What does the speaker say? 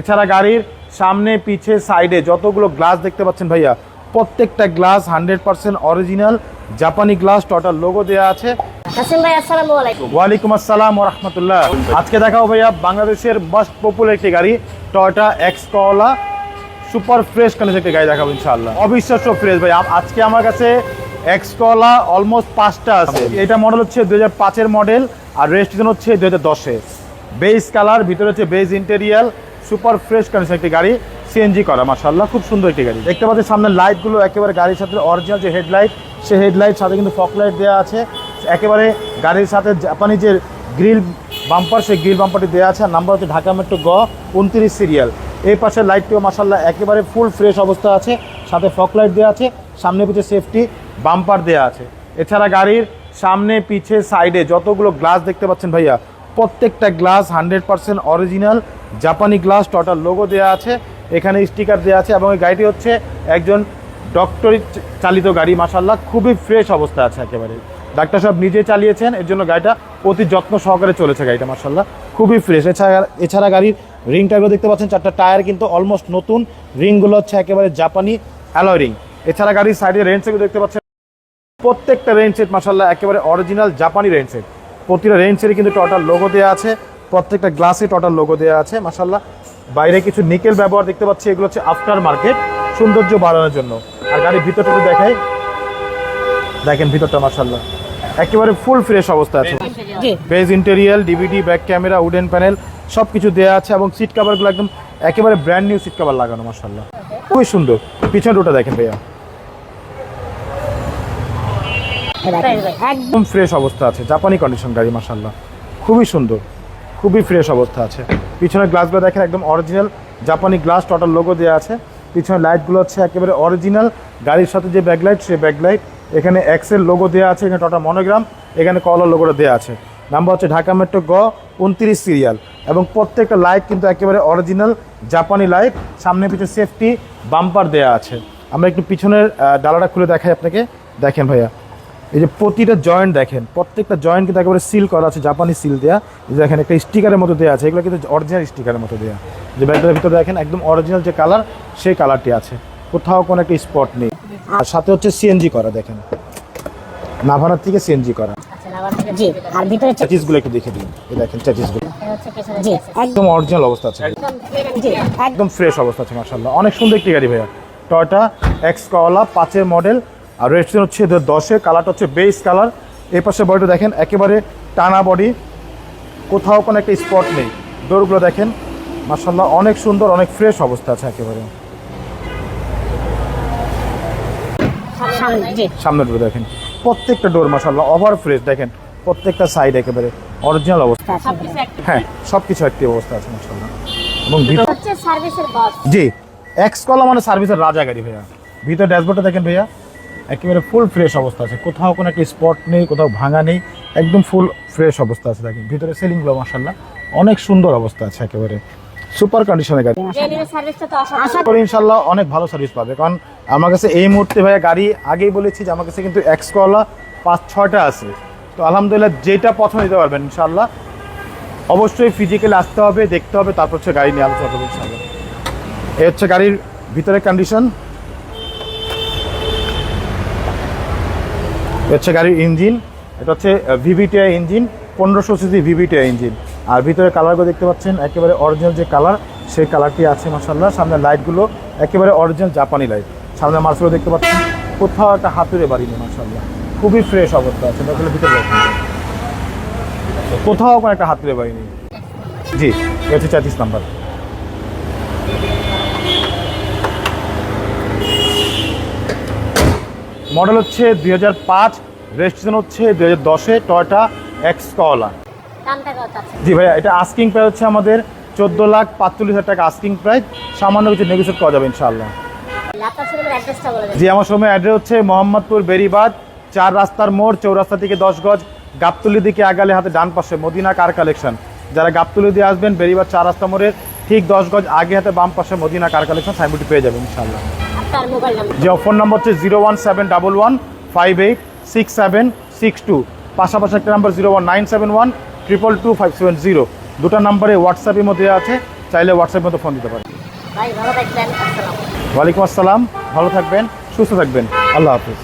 এছাড়া গাড়ির সামনে পিছে সাইডে যতগুলো গ্লাস দেখতে পাচ্ছেন ভাইয়া প্রত্যেকটা গ্লাস হান্ড্রেড পার্সেন্ট অরিজিনাল জাপানি গ্লাস টোটাল লোগো দেওয়া আছে। ওয়ালাইকুম আসসালাম রহমতুল্লাহ। আজকে দেখাও ভাইয়া বাংলাদেশের মোস্ট পপুলার একটি গাড়ি Toyota X Corolla super fresh condition একটি গাড়ি দেখাবো ইনশাআল্লাহ। অবিশ্বাস্য ফ্রেশ ভাই আজকে আমার কাছে এক্স কলা অলমোস্ট পাঁচটা আছে। এটা মডেল হচ্ছে দুই হাজার পাঁচের মডেল আর রেজিস্ট্রেশন হচ্ছে দুই হাজার দশে বেস কালার ভিতরে হচ্ছে base interior super fresh condition একটি গাড়ি সিএনজি করা, মাশাআল্লাহ, খুব সুন্দর একটি গাড়ি। দেখতে পাচ্ছি সামনের লাইটগুলো একেবারে গাড়ির সাথে অরিজিনাল যে হেডলাইট সেই হেডলাইট সাথে কিন্তু ফক লাইট দেওয়া আছে। একেবারে গাড়ির সাথে জাপানি যে গ্রিল বাম্পার সেই গ্রিল বাম্পারটি দেওয়া আছে। আর নাম্বার হচ্ছে ঢাকা মেট্রো গ উনত্রিশ সিরিয়াল এই পাশে লাইটটিও মাসাল্লাহ একেবারে ফুল ফ্রেশ অবস্থা আছে। সাথে ফক লাইট দেওয়া আছে, সামনে পিছে সেফটি বাম্পার দেওয়া আছে। এছাড়া গাড়ির সামনে, পিছে সাইডে যতগুলো গ্লাস দেখতে পাচ্ছেন ভাইয়া প্রত্যেকটা গ্লাস হান্ড্রেড পার্সেন্ট অরিজিনাল। জাপানি গ্লাস টোটাল লোগো দেওয়া আছে, এখানে স্টিকার দেওয়া আছে এবং এই গাড়িটি হচ্ছে একজন ডক্টরি চালিত গাড়ি মাসাল্লাহ খুবই ফ্রেশ অবস্থা আছে একেবারে। ডাক্তার সাহেব নিজে চালিয়েছেন, এর জন্য গাড়িটা অতি যত্ন সহকারে চলেছে গাড়িটা মাসাল্লাহ খুবই ফ্রেশ এছাড়া এছাড়া গাড়ির রিং টায়ারগুলো দেখতে পাচ্ছেন, চারটা টায়ার কিন্তু অলমোস্ট নতুন। রিংগুলো হচ্ছে একেবারে জাপানি অ্যালয় রিং এছাড়া গাড়ির সাইডে রেঞ্জ দেখতে পাচ্ছেন, প্রত্যেকটা রেঞ্জ সেট মাসাল্লাহ একেবারে অরিজিনাল জাপানি রেঞ্জ সেট প্রতিটা সেটে কিন্তু টোটাল লোগো দেওয়া আছে প্রত্যেকটা গ্লাসে টোটাল লোগো দেওয়া আছে মাসাল্লাহ বাইরে কিছু নিকেল ব্যবহার দেখতে পাচ্ছি এগুলো হচ্ছে আফটার মার্কেট সৌন্দর্য বাড়ানোর জন্য। আর গাড়ির ভিতরটা দেখাই। দেখেন ভিতরটা মাসাল্লাহ একেবারে ফুল ফ্রেশ অবস্থা আছে। Beige interior DVD back camera wooden panel সব কিছু দেওয়া আছে এবং সিট কাভারগুলো একদম একেবারে ব্র্যান্ড নিউ সিট কাভার লাগানো মাসাল্লাহ খুবই সুন্দর। পিছন রোটা দেখেন ভাইয়া। একদম ফ্রেশ অবস্থা আছে, জাপানি কন্ডিশন গাড়ি মাসাল্লাহ খুবই সুন্দর, খুবই ফ্রেশ অবস্থা আছে। পিছনের গ্লাসগুলো দেখেন একদম অরিজিনাল জাপানি গ্লাস টোটাল লোগো দেওয়া আছে। পিছনের লাইটগুলো হচ্ছে একেবারে অরিজিনাল গাড়ির সাথে যে ব্যাকলাইট সেই ব্যাকলাইট এখানে এক্সেল লোগো দেওয়া আছে, এখানে টোটাল মনোগ্রাম এখানে কলার লোগোটা দেওয়া আছে। নাম্বার হচ্ছে ঢাকা মেট্রো গ উনত্রিশ সিরিয়াল এবং প্রত্যেকটা লাইট কিন্তু একেবারে অরিজিনাল জাপানি লাইট সামনে পিছনে সেফটি বাম্পার দেওয়া আছে। আমরা একটু পিছনের ডালাটা খুলে দেখাই আপনাকে। দেখেন ভাইয়া এই যে প্রতিটা জয়েন্ট দেখেন প্রত্যেকটা জয়েন্ট কিন্তু একেবারে সিল করা আছে জাপানি সিল দেওয়া এই যে দেখেন একটা স্টিকারের মতো দেওয়া আছে এগুলো কিন্তু অরিজিনাল স্টিকারের মতো দেওয়া যে ব্যাগটার ভিতরে দেখেন একদম অরিজিনাল যে কালার সেই কালারটি আছে। কোথাও কোনো একটা স্পট নেই। আর সাথে হচ্ছে সিএনজি করা দেখেন। নাভানার থেকে সিএনজি করা। জি আর ভিতরে চ্যাচিসগুলো একটু দেখে দিন। এই দেখেন চ্যাচিসগুলো জি একদম অরিজিনাল অবস্থা আছে। একদম একদম ফ্রেশ অবস্থা আছে মার্শাল্লাহ অনেক সুন্দর একটি গাড়ি ভাইয়া। টয়টা এক্স কওয়ালা পাঁচের মডেল আর রেজিস্ট্রেশন হচ্ছে দশে কালারটা হচ্ছে বেস কালার এই পাশে বডিটা দেখেন একেবারে টানা বডি কোথাও কোনো একটা স্পট নেই। ডোরগুলো দেখেন মার্শাল্লাহ অনেক সুন্দর অনেক ফ্রেশ অবস্থা আছে একেবারে। সামনে সামনের ডোর দেখেন প্রত্যেকটা ডোর মার্শাল্লাহ ওভার ফ্রেশ দেখেন প্রত্যেকটা সাইড একেবারে অরিজিনাল অবস্থা হ্যাঁ সব কিছু একটি অবস্থা আছে এবং হচ্ছে সার্ভিসের বস জি এক্স কলা মানে সার্ভিসের রাজা গাড়ি ভাইয়া। ভিতর ড্যাশবোর্ডটা দেখেন ভাইয়া। একেবারে ফুল ফ্রেশ অবস্থা আছে। কোথাও কোনো একটা স্পট নেই কোথাও ভাঙা নেই একদম ফুল ফ্রেশ অবস্থা আছে দেখেন। ভিতরে সিলিংগুলো মাসাল্লাহ অনেক সুন্দর অবস্থা আছে একেবারে। সুপার কন্ডিশনের গাড়ি। আশা করি ইনশাল্লাহ অনেক ভালো সার্ভিস পাবে। কারণ আমার কাছে এই মুহূর্তে ভাইয়া গাড়ি আগেই বলেছি যে আমার কাছে কিন্তু এক্স কলা পাঁচ ছয়টা আছে। তো আলহামদুলিল্লাহ যেটা পছন্দ নিতে পারবেন ইনশাল্লাহ অবশ্যই ফিজিক্যালি আসতে হবে দেখতে হবে তারপর হচ্ছে গাড়ি নিয়ে আলোচনা করব ইনশাল্লাহ এই হচ্ছে গাড়ির ভিতরের কন্ডিশন হচ্ছে গাড়ির ইঞ্জিন, এটা হচ্ছে ভিভিটিআই ইঞ্জিন, পনেরোশো সিসি ভিভিটিআই ইঞ্জিন। আর ভিতরে কালারগুলো দেখতে পাচ্ছেন, একেবারে অরিজিনাল যে কালার সেই কালারটি আছে মাসাল্লাহ সামনে লাইটগুলো একেবারে অরিজিনাল জাপানি লাইট সামনে মার্সগুলো দেখতে পাচ্ছেন, কোথাও একটা হাতুড়ে বাড়ি নেই মাসাল্লাহ খুবই ফ্রেশ অবস্থা আছে দেখলে ভিতরে কোথাও কোনো একটা হাতুড়ে বাড়ি নেই। জি, এটা হচ্ছে চারত্রিশ নাম্বার। মডেল হচ্ছে দুই হাজার পাঁচ রেজিস্ট্রেশন হচ্ছে দুই হাজার দশে টয়টা এক্স কলা জি ভাইয়া এটা আস্কিং প্রাইস হচ্ছে আমাদের চোদ্দ লাখ পাঁচচল্লিশ হাজার টাকা আস্কিং প্রাইস সামান্য কিছু নেগোসিয়েট করা যাবে ইনশাআল্লাহ। জি আমার সময় অ্যাড্রেস হচ্ছে মোহাম্মদপুর বেরিবাদ চার রাস্তার মোড় চৌরাস্তা থেকে দশ গজ গাবতলি দিকে আগালে হাতে ডান পাশে মদিনা কার কালেকশন যারা গাবতলি দিয়ে আসবেন বেরিবাদ চার রাস্তা মোড়ের ঠিক দশ গজ আগে হাতে বাম পাশে মদিনা কার কালেকশন সাইনবোর্ডটি পেয়ে যাবেন ইনশাআল্লাহ। যে ফোন নম্বর হচ্ছে zero one seven double one five eight six seven six two পাশাপাশি একটা number zero one nine seven one triple two five seven zero দুটো নাম্বারে হোয়াটসঅ্যাপের মধ্যে আছে চাইলে হোয়াটসঅ্যাপের মধ্যে ফোন দিতে পারেন। ভাই ভালো থাকবেন ওয়ালাইকুম আসসালাম ভালো থাকবেন সুস্থ থাকবেন। আল্লাহ হাফিজ।